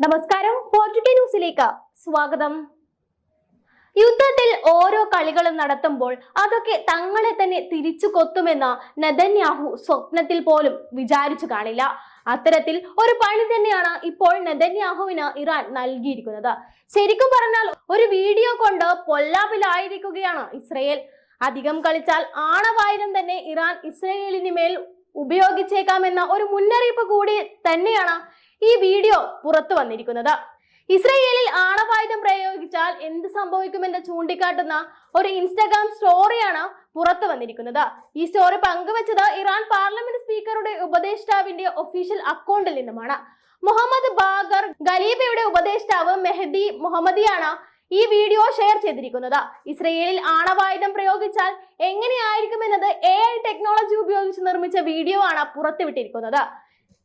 നമസ്കാരം. ന്യൂസിലേക്ക് സ്വാഗതം. യുദ്ധത്തിൽ ഓരോ കളികളും നടത്തുമ്പോൾ അതൊക്കെ തങ്ങളെ തന്നെ തിരിച്ചു കൊത്തുമെന്ന് നെതന്യാഹു സ്വപ്നത്തിൽ പോലും വിചാരിച്ചു കാണില്ല. അത്തരത്തിൽ ഒരു പണി തന്നെയാണ് ഇപ്പോൾ നെതന്യാഹുവിന് ഇറാൻ നൽകിയിരിക്കുന്നത്. ശരിക്കും പറഞ്ഞാൽ ഒരു വീഡിയോ കൊണ്ട് പൊല്ലാപ്പിലായിരിക്കുകയാണ് ഇസ്രയേൽ. അധികം കളിച്ചാൽ ആണവായുധം തന്നെ ഇറാൻ ഇസ്രയേലിന് മേൽ ഉപയോഗിച്ചേക്കാമെന്ന ഒരു മുന്നറിയിപ്പ് കൂടി തന്നെയാണ് ഈ വീഡിയോ പുറത്തു വന്നിരിക്കുന്നത്. ഇസ്രയേലിൽ ആണവായുധം പ്രയോഗിച്ചാൽ എന്ത് സംഭവിക്കുമെന്ന് ചൂണ്ടിക്കാട്ടുന്ന ഒരു ഇൻസ്റ്റാഗ്രാം സ്റ്റോറിയാണ് പുറത്തു വന്നിരിക്കുന്നത്. ഈ സ്റ്റോറി പങ്കുവച്ചത് ഇറാൻ പാർലമെന്റ് സ്പീക്കറുടെ ഉപദേഷ്ടാവിന്റെ ഒഫീഷ്യൽ അക്കൗണ്ടിൽ നിന്നുമാണ്. മുഹമ്മദ് ബാഗർ ഖലീഫയുടെ ഉപദേഷ്ടാവ് മെഹദി മുഹമ്മദിയാണ് ഈ വീഡിയോ ഷെയർ ചെയ്തിരിക്കുന്നത്. ഇസ്രയേലിൽ ആണവായുധം പ്രയോഗിച്ചാൽ എങ്ങനെയായിരിക്കും എന്നത് എ ഐ ടെക്നോളജി ഉപയോഗിച്ച് നിർമ്മിച്ച വീഡിയോ ആണ് പുറത്തുവിട്ടിരിക്കുന്നത്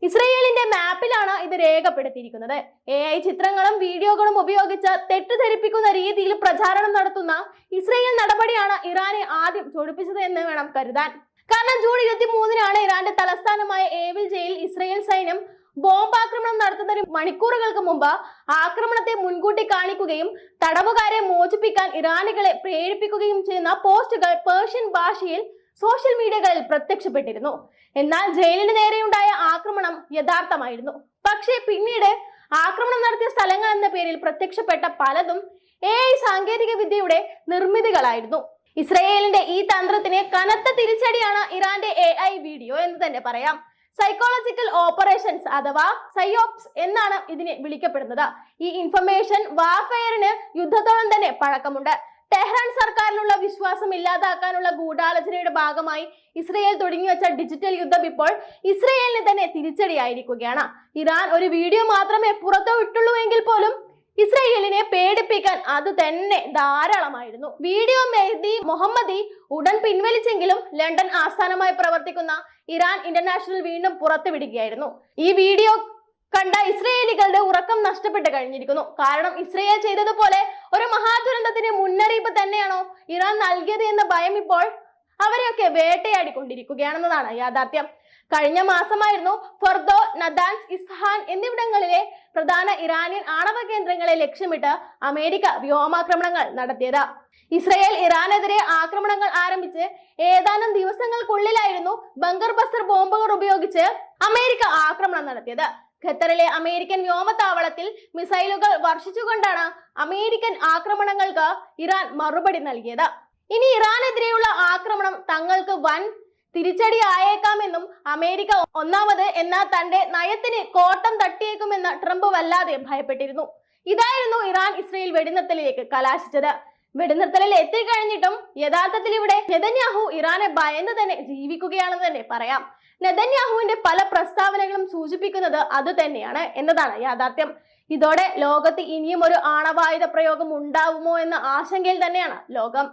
ഇസ്രയേലിന്റെ മാപ്പിലാണ് ഇത് രേഖപ്പെടുത്തിയിരിക്കുന്നത്. എ ഐ ചിത്രങ്ങളും വീഡിയോകളും ഉപയോഗിച്ച് തെറ്റിദ്ധരിപ്പിക്കുന്ന രീതിയിൽ പ്രചാരണം നടത്തുന്ന ഇസ്രയേൽ നടപടിയാണ് ഇറാനെ ആദ്യം ചൊടിപ്പിച്ചത് എന്ന് വേണം കരുതാൻ. കാരണം ജൂൺ ഇരുപത്തി മൂന്നിനാണ് ഇറാന്റെ തലസ്ഥാനമായ ഏവിൽ ജയിൽ ഇസ്രയേൽ സൈന്യം ബോംബാക്രമണം നടത്തുന്ന മണിക്കൂറുകൾക്ക് മുമ്പ് ആക്രമണത്തെ മുൻകൂട്ടി കാണിക്കുകയും തടവുകാരെ മോചിപ്പിക്കാൻ ഇറാനികളെ പ്രേരിപ്പിക്കുകയും ചെയ്യുന്ന പോസ്റ്റുകൾ പേർഷ്യൻ ഭാഷയിൽ സോഷ്യൽ മീഡിയകളിൽ പ്രത്യക്ഷപ്പെട്ടിരുന്നു. എന്നാൽ ജയിലിന് നേരെയുണ്ടായ ആക്രമണം യഥാർത്ഥമായിരുന്നു. പക്ഷേ പിന്നീട് ആക്രമണം നടത്തിയ സ്ഥലങ്ങൾ എന്ന പേരിൽ പ്രത്യക്ഷപ്പെട്ട പലതും എ ഐ സാങ്കേതിക വിദ്യയുടെ നിർമ്മിതികളായിരുന്നു. ഇസ്രയേലിന്റെ ഈ തന്ത്രത്തിന് കനത്ത തിരിച്ചടിയാണ് ഇറാന്റെ എ ഐ വീഡിയോ എന്ന് തന്നെ പറയാം. സൈക്കോളജിക്കൽ ഓപ്പറേഷൻസ് അഥവാ സൈയോപ്സ് എന്നാണ് ഇതിനെ വിളിക്കപ്പെടുന്നത്. ഈ ഇൻഫർമേഷൻ വാർഫെയറിന് യുദ്ധത്തോളം തന്നെ പഴക്കമുണ്ട്. ടെഹ്റാൻ സർക്കാരിനുള്ള വിശ്വാസം ഇല്ലാതാക്കാനുള്ള ഗൂഢാലോചനയുടെ ഭാഗമായി ഇസ്രയേൽ തുടങ്ങിവെച്ച ഡിജിറ്റൽ യുദ്ധം ഇപ്പോൾ ഇസ്രയേലിന് തന്നെ തിരിച്ചടിയായിരിക്കുകയാണ്. ഇറാൻ ഒരു വീഡിയോ മാത്രമേ പുറത്തു വിട്ടുള്ളൂ എങ്കിൽ പോലും ഇസ്രയേലിനെ പേടിപ്പിക്കാൻ അത് തന്നെ ധാരാളമായിരുന്നു. വീഡിയോ മെഹ്ദി മുഹമ്മദി ഉടൻ പിൻവലിച്ചെങ്കിലും ലണ്ടൻ ആസ്ഥാനമായി പ്രവർത്തിക്കുന്ന ഇറാൻ ഇന്റർനാഷണൽ വീണ്ടും പുറത്തുവിടുകയായിരുന്നു. ഈ വീഡിയോ കണ്ട ഇസ്രയേലികളുടെ ഉറക്കം നഷ്ടപ്പെട്ട് കഴിഞ്ഞിരിക്കുന്നു. കാരണം ഇസ്രയേൽ ചെയ്തതുപോലെ ഒരു മഹാദുരന്തത്തിന് മുന്നറിയിപ്പ് തന്നെയാണോ ഇറാൻ നൽകിയത് എന്ന ഭയം ഇപ്പോൾ അവരെയൊക്കെ വേട്ടയാടിക്കൊണ്ടിരിക്കുകയാണെന്നതാണ് യാഥാർത്ഥ്യം. കഴിഞ്ഞ മാസമായിരുന്നു ഫർദോ നദാൻസ് ഇസ്ഹാൻ എന്നിവിടങ്ങളിലെ പ്രധാന ഇറാനിയൻ ആണവ കേന്ദ്രങ്ങളെ ലക്ഷ്യമിട്ട് അമേരിക്ക വ്യോമാക്രമണങ്ങൾ നടത്തിയത്. ഇസ്രയേൽ ഇറാനെതിരെ ആക്രമണങ്ങൾ ആരംഭിച്ച് ഏതാനും ദിവസങ്ങൾക്കുള്ളിലായിരുന്നു ബങ്കർ ബസ്റ്റർ ബോംബുകൾ ഉപയോഗിച്ച് അമേരിക്ക ആക്രമണം നടത്തിയത്. ഖത്തറിലെ അമേരിക്കൻ വ്യോമത്താവളത്തിൽ മിസൈലുകൾ വർഷിച്ചുകൊണ്ടാണ് അമേരിക്കൻ ആക്രമണങ്ങൾക്ക് ഇറാൻ മറുപടി നൽകിയത്. ഇനി ഇറാനെതിരെയുള്ള ആക്രമണം തങ്ങൾക്ക് വൻ തിരിച്ചടി ആയേക്കാമെന്നും അമേരിക്ക ഒന്നാമത് എന്ന തന്റെ നയത്തിന് കോട്ടം തട്ടിയേക്കുമെന്ന് ട്രംപ് വല്ലാതെ ഭയപ്പെട്ടിരുന്നു. ഇതായിരുന്നു ഇറാൻ ഇസ്രയേൽ വെടിനിർത്തലിലേക്ക് കലാശിച്ചത്. വെടിനിർത്തലിൽ എത്തിക്കഴിഞ്ഞിട്ടും യഥാർത്ഥത്തിൽ ഇവിടെ നെതന്യാഹു ഇറാനെ ഭയന്ന് തന്നെ ജീവിക്കുകയാണെന്ന് തന്നെ പറയാം. നെതന്യാഹുവിന്റെ പല പ്രസ്താവനകളും സൂചിപ്പിക്കുന്നത് അത് തന്നെയാണ് എന്നതാണ് യാഥാർത്ഥ്യം. ഇതോടെ ലോകത്ത് ഇനിയും ഒരു ആണവായുധ പ്രയോഗം ഉണ്ടാവുമോ എന്ന ആശങ്കയിൽ തന്നെയാണ് ലോകം.